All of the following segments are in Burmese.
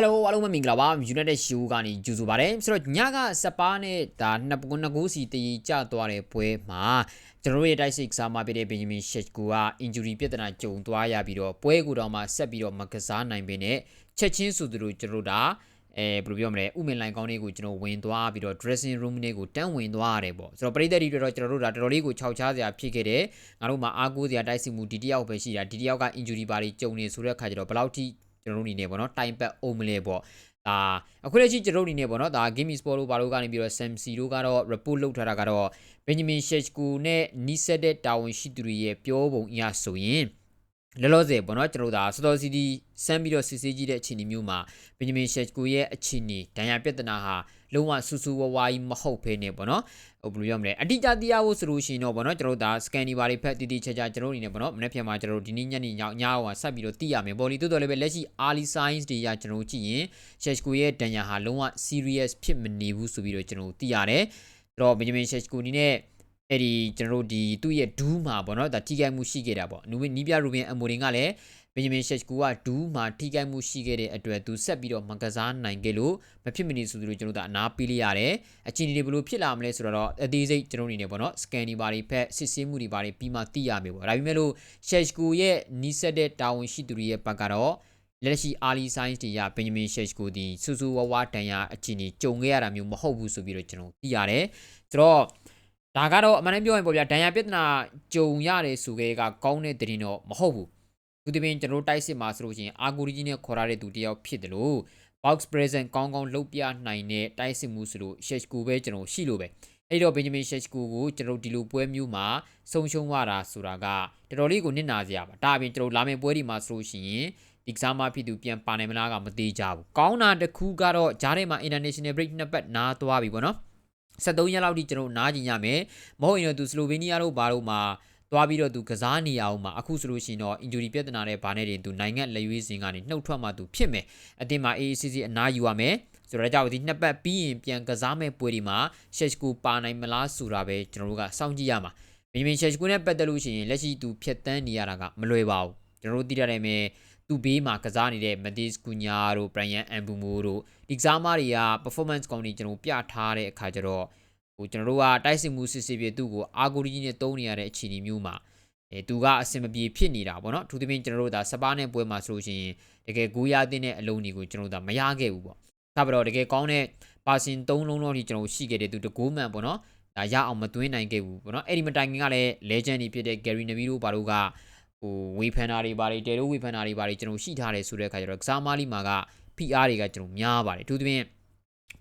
Hello အားလုံးပဲမင်္ဂလာပါ United Show ကနေကြိုဆိုပါရစေဆိုတော့ညကစပါးနဲ့ဒါနှစ်ပနှစ်ကိုးစီတည်ကြသွားတဲ့ပွဲမှာကျွန်တော်တို့ရဲ့တိုက်စစ်ကစားမပေးတဲ့ Benjamin Sheshko က injury ပြဿနာကြုံသွားရပြီးတော့ပွဲကူတော့မှဆက်ပြီးတော့မကစားနိုင်ပင်နဲ့ချက်ချင်းဆိုသူတို့ကျွန်တော်တို့ဒါအဲဘယ်လိုပြောမလဲဥမင်လိုင်ကောင်းလေးကိုကျွန်တော်ဝင်သွားပြီးတော့ dressing room လေးကိုတန်းဝင်သွားရတယ်ပေါ့ဆိုတော့ပရိသတ်တွေတော့ကျွန်တော်တို့ဒါတော်တော်လေးကိုခြောက်ချားစရာဖြစ်ခဲ့တယ်ငါတို့မှာအားကိုးစရာတိုက်စစ်မှုဒီတယောက်ပဲရှိတာဒီတယောက်က injury ပါတွေကြုံနေဆိုတဲ့အခါကျတော့ဘယ်လောက်ထိ ကျွန်တော်တို့အနေနဲ့ပေါ့နော်တိုင်ပတ်အောင်မလဲပေါ့ဒါအခုလက်ရှိကျွန်တော်တို့အနေနဲ့ပေါ့နော်ဒါ Game Sport တို့ဘာလို့ကနေပြီးတော့ Samsi တို့ကတော့ report လုပ်ထားတာကတော့ Benjamin Sheshko နဲ့နီးစပ်တဲ့တာဝန်ရှိသူတွေရဲ့ပြောပုံအရဆိုရင် လောလောဆယ်ပေါ့နော်ကျွန်တော်တို့ဒါစတော်စီတီစမ်းပြီးတော့စစ်ဆေးကြည့်တဲ့အခြေအနေမျိုးမှာ Benjamin Sheshko ရဲ့အခြေအနေဒဏ်ရာပြဿနာဟာလုံးဝဆူဆူဝဝါးကြီးမဟုတ်ဖ ೇನೆ ပေါ့နော်ဟိုဘယ်လိုပြောမလဲအတိအကျတရားဖို့ဆိုလို့ရှိရင်တော့ဗောနော်ကျွန်တော်တို့ဒါ scan ဒီပါတွေဖက်တည်တည်ချာချာကျွန်တော်တို့အနေနဲ့ဗောနော်မနေ့ပြန်မှာကျွန်တော်တို့ဒီနေ့ညနေညညအောင်ဆက်ပြီးတော့သိရမယ်ဗောလီတိုးတော်လည်းပဲလက်ရှိ early signs တွေရကျွန်တော်တို့ကြည့်ရင် Sheshko ရဲ့ဒဏ်ရာဟာလုံးဝ serious ဖြစ်မနေဘူးဆိုပြီးတော့ကျွန်တော်တို့သိရတယ်အဲ့တော့ Benjamin Sheshko အနေနဲ့ အဲ့ဒီကျွန်တော်တို့ဒီသူ့ရဲ့ဒူးမှာပေါ့နော်ဒါထိခိုက်မှုရှိခဲ့တာပေါ့နူနီးပြရူဘင်အမိုရင်ကလည်းဘင်ဂျမင်ရှက်ကူကဒူးမှာထိခိုက်မှုရှိခဲ့တဲ့အတွက်သူဆက်ပြီးတော့မကစားနိုင်ခဲ့လို့မဖြစ်မနေဆိုသူတို့ကျွန်တော်တို့အနားပေးလိုက်ရတယ်အချင်းတွေဘယ်လိုဖြစ်လာမလဲဆိုတော့အသေးစိတ်ကျွန်တော်အနေနဲ့ပေါ့နော်စကန်ဒီဘာတွေဖက်စစ်ဆေးမှုတွေဘာတွေပြီးမှသိရမယ်ပေါ့ဒါပေမဲ့လို့ရှက်ကူရဲ့နီးစက်တဲ့တာဝန်ရှိသူတွေရဲ့ဘက်ကတော့လက်ရှိ early signs တွေကဘင်ဂျမင်ရှက်ကိုဒီစူစူဝဝတန်ရာအချင်းကြီးကြုံခဲ့ရတာမျိုးမဟုတ်ဘူးဆိုပြီးတော့ကျွန်တော်သိရတယ်ဆိုတော့ ဒါကတော့အမှန်တမ်းပြောရင်ပေါ့ဗျာဒဏ်ရာပြဿနာကြုံရတယ်ဆိုခဲ့ကကောင်းတဲ့တရင်တော့မဟုတ်ဘူးသူတပင်ကျွန်တော်တိုက်စစ်မှာဆိုလို့ရှိရင်အာဂူရီကြီးနဲ့ခေါ်ရတဲ့သူတယောက်ဖြစ်တယ်လို့ box present ကောင်းကောင်းလုပ်ပြနိုင်တဲ့တိုက်စစ်မှုဆိုလို့ Sheshko ပဲကျွန်တော်ရှိလို့ပဲအဲ့တော့ Benjamin Sheshko ကိုကျွန်တော်ဒီလိုပွဲမျိုးမှာဆုံးရှုံးရတာဆိုတာကတော်တော်လေးကိုနစ်နာစရာပါဒါအပြင်ကျွန်တော်လာမယ့်ပွဲဒီမှာဆိုလို့ရှိရင်ဒီကစားမဖြစ်သူပြန်ပါနိုင်မလားကမသေးကြဘူးကောင်းတာတစ်ခုကတော့ဂျားထဲမှာ international break နှစ်ပတ်နားသွားပြီပေါ့နော် 73ရက်လောက်ထိကျွန်တော်နားကျင်ရမယ်မဟုတ်ရင်တော့သူစလိုဗေးနီးယားတို့ဘာလို့မှာသွားပြီးတော့သူကစားနေရအောင်မှာအခုဆိုလို့ရှိရင်တော့ injury ပြဿနာနဲ့ဗာနဲ့တင်သူနိုင်ငံလက်ရွေးစင်ကနေနှုတ်ထွက်မှသူဖြစ်မယ်အတင်းမှာ AACC အနားယူရမယ်ဆိုတော့ကြောင့်ဒီနှစ်ပတ်ပြီးရင်ပြန်ကစားမဲ့ပွဲဒီမှာ Sheshko ပါနိုင်မလားဆိုတာပဲကျွန်တော်တို့ကစောင့်ကြည့်ရမှာဘင်ဂျမင် Sheshko နဲ့ပတ်သက်လို့ရှိရင်လက်ရှိသူဖြတ်တန်းနေရတာကမလွယ်ပါဘူးကျွန်တော်တို့သိရတယ်မယ် သူဘေးမှာကစားနေတဲ့ Matis Cunha တို့ Brian Ambumo တို့ဒီကစားမတွေက performance ကောင်းနေကျွန်တော်ပြထားတဲ့အခါကျတော့ဟိုကျွန်တော်တို့ကတိုက်စစ်မှုစစ်စစ်ပြသူ့ကိုအာဂိုရီကြီးနဲ့တုံးနေရတဲ့အခြေအနေမျိုးမှာအဲသူကအစင်မပြေဖြစ်နေတာပေါ့နော်အထူးသဖြင့်ကျွန်တော်တို့ဒါစပါးနဲ့ပွဲမှာဆိုလို့ရှိရင်တကယ်ဂိုးရတဲ့အလုံးတွေကိုကျွန်တော်တို့ဒါမရခဲ့ဘူးပေါ့ဒါပေတော့တကယ်ကောင်းတဲ့ပါစင်၃လုံးတော့ဒီကျွန်တော်ရှိခဲ့တယ်သူတကိုးမှန်ပေါ့နော်ဒါရအောင်မသွင်းနိုင်ခဲ့ဘူးပေါ့နော်အဲ့ဒီမတိုင်ခင်ကလည်း legend တွေဖြစ်တဲ့ Gary Neville ဘာလို့က ဟိုဝေဖန်တာတွေဘာတွေတဲလို့ဝေဖန်တာတွေဘာတွေကျွန်တော်ရှိထားတယ်ဆိုတဲ့အခါကျတော့ကစားမလီမာက PR တွေကကျွန်တော်များပါတယ်အထူးသဖြင့်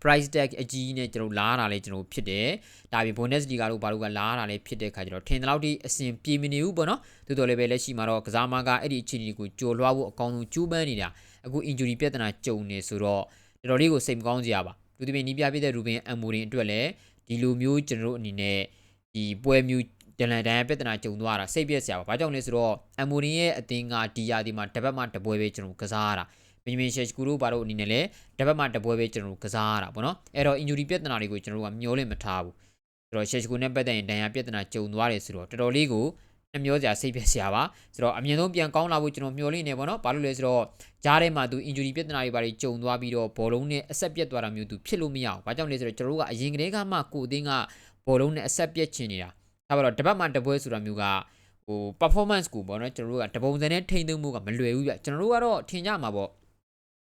price tag အကြီးနဲ့ကျွန်တော်လာတာလည်းကျွန်တော်ဖြစ်တယ်ဒါပြင် Bundesliga တို့ဘာလို့ကလာတာလည်းဖြစ်တဲ့ခါကျတော့ထင်တယ်လို့ဒီအဆင်ပြေမနေဘူးပေါ့နော်တိုးတော်လည်းပဲလက်ရှိမှာတော့ကစားမကအဲ့ဒီအခြေအနေကိုကြော်လွှားဖို့အကောင်းဆုံးကြိုးပမ်းနေတာအခု injury ပြဿနာကြုံနေဆိုတော့တော်တော်လေးကိုစိတ်မကောင်းစရာပါသူတပင်နီးပြပြတဲ့ Ruben Amorim အတွက်လည်းဒီလိုမျိုးကျွန်တော်တို့အနေနဲ့ဒီပွဲမျိုး ဒလန်ဒန်ပြဿနာကြုံသွားတာစိတ်ပြက်စရာပါဘာကြောင့်လဲဆိုတော့ Amorim ရဲ့အသင်းကဒီယာဒီမှာတပတ်မှတပွဲပဲကျွန်တော်ကစားရတာဘင်ဂျမင်ရှက်ကူတို့ဘာလို့အနေနဲ့လဲတပတ်မှတပွဲပဲကျွန်တော်တို့ကစားရတာပေါ့နော်အဲ့တော့ injury ပြဿနာတွေကိုကျွန်တော်တို့ကမျောလင့်မထားဘူးဆိုတော့ရှက်ကူနဲ့ပတ်သက်ရင်ဒဏ်ရာပြဿနာကြုံသွားတယ်ဆိုတော့တော်တော်လေးကိုနှမျောစရာစိတ်ပြက်စရာပါဆိုတော့အမြင်ဆုံးပြန်ကောင်းလာဖို့ကျွန်တော်မျှော်လင့်နေပေါ့နော်ဘာလို့လဲဆိုတော့ကြားထဲမှာသူ injury ပြဿနာတွေဘာတွေကြုံသွားပြီးတော့ဘောလုံးနဲ့အဆက်ပြက်သွားတာမျိုးသူဖြစ်လို့မရအောင်ဘာကြောင့်လဲဆိုတော့ကျွန်တော်တို့ကအရင်ကတည်းကမှကိုအသင်းကဘောလုံးနဲ့အဆက်ပြက်ချင်နေတာ ဒါပါတော့တပတ်မှတပွဲဆိုတာမျိုးကဟို performance ကိုပေါ့နော်ကျွန်တော်တို့ကတပုံစံနဲ့ထိန်းသိမ်းမှုကမလွယ်ဘူးပြကျွန်တော်တို့ကတော့ထင်ကြမှာပေါ့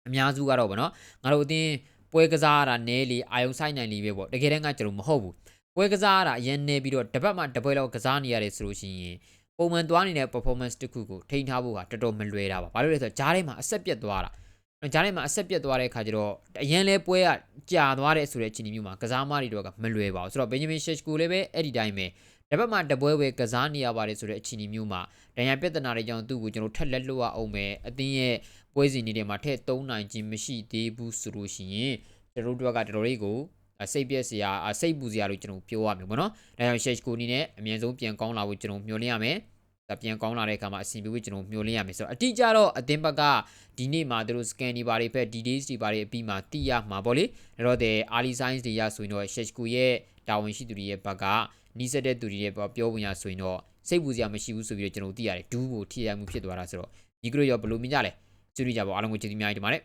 အများစုကတော့ဗောနော်ငါတို့အတင်းပွဲကစားရတာနဲလေအာယုံဆိုင်နိုင်လေပဲပေါ့တကယ်တမ်းကကျွန်တော်မဟုတ်ဘူးပွဲကစားရတာအရင်နေပြီးတော့တပတ်မှတပွဲလောက်ကစားနေရတယ်ဆိုလို့ရှိရင်ပုံမှန်သွားနေတဲ့ performance တစ်ခုကိုထိန်းထားဖို့ကတော်တော်မလွယ်တာပါဘာလို့လဲဆိုတော့ဂျားထဲမှာအဆက်ပြတ်သွားတာဂျားထဲမှာအဆက်ပြတ်သွားတဲ့အခါကျတော့အရင်လဲပွဲကကြာသွားတဲ့ဆိုတဲ့အခြေအနေမျိုးမှာကစားမတွေတော့ကမလွယ်ပါဘူးဆိုတော့ Benjamin Sheshko လည်းပဲအဲ့ဒီတိုင်းပဲ တပတ်မှတပွဲပဲကစားနေရပါတယ်ဆိုတဲ့အခြေအနေမျိုးမှာဒဏ်ရာပြဿနာတွေကြောင့်သူ့ကိုကျွန်တော်ထက်လက်လွတ်အောင်မယ်အသင်းရဲ့ပွဲစဉ်တွေထဲမှာထည့်သုံးနိုင်ခြင်းမရှိသေးဘူးဆိုလို့ရှိရင်ကျွန်တော်တို့ကတော်တော်လေးကိုစိတ်ပြက်စရာစိတ်ပူစရာလို့ကျွန်တော်ပြောရမယ်ပေါ့နော်။ဒါကြောင့် Shesh ကိုအနေနဲ့အမြဲဆုံးပြန်ကောင်းလာဖို့ကျွန်တော်မျှော်လင့်ရမယ်။ဒါပြန်ကောင်းလာတဲ့အခါမှာအဆင်ပြေဖို့ကျွန်တော်မျှော်လင့်ရမယ်ဆိုတော့အတိအကျတော့အသင်းဘက်ကဒီနေ့မှာတို့ scan တွေဘာတွေဖက် details တွေဘာတွေအပြီးမှာသိရမှာပေါ့လေ။ဒါတော့တဲ့ early signs တွေရဆိုရင်တော့ Shesh ကိုရဲ့ တာဝန်ရှိသူတွေရဲ့ဘက်ကနီးစက်တဲ့သူတွေရဲ့ပြောပုံရဆိုရင်တော့စိတ်ပူစရာမရှိဘူးဆိုပြီးတော့ကျွန်တော်သိရတယ်ဒူးကိုထိရမှုဖြစ်သွားတာဆိုတော့ဒီကရိုရောဘယ်လိုမြင်ကြလဲဆွေးနွေးကြပါအားလုံးကိုကျေးဇူးများကြီးတင်ပါတယ်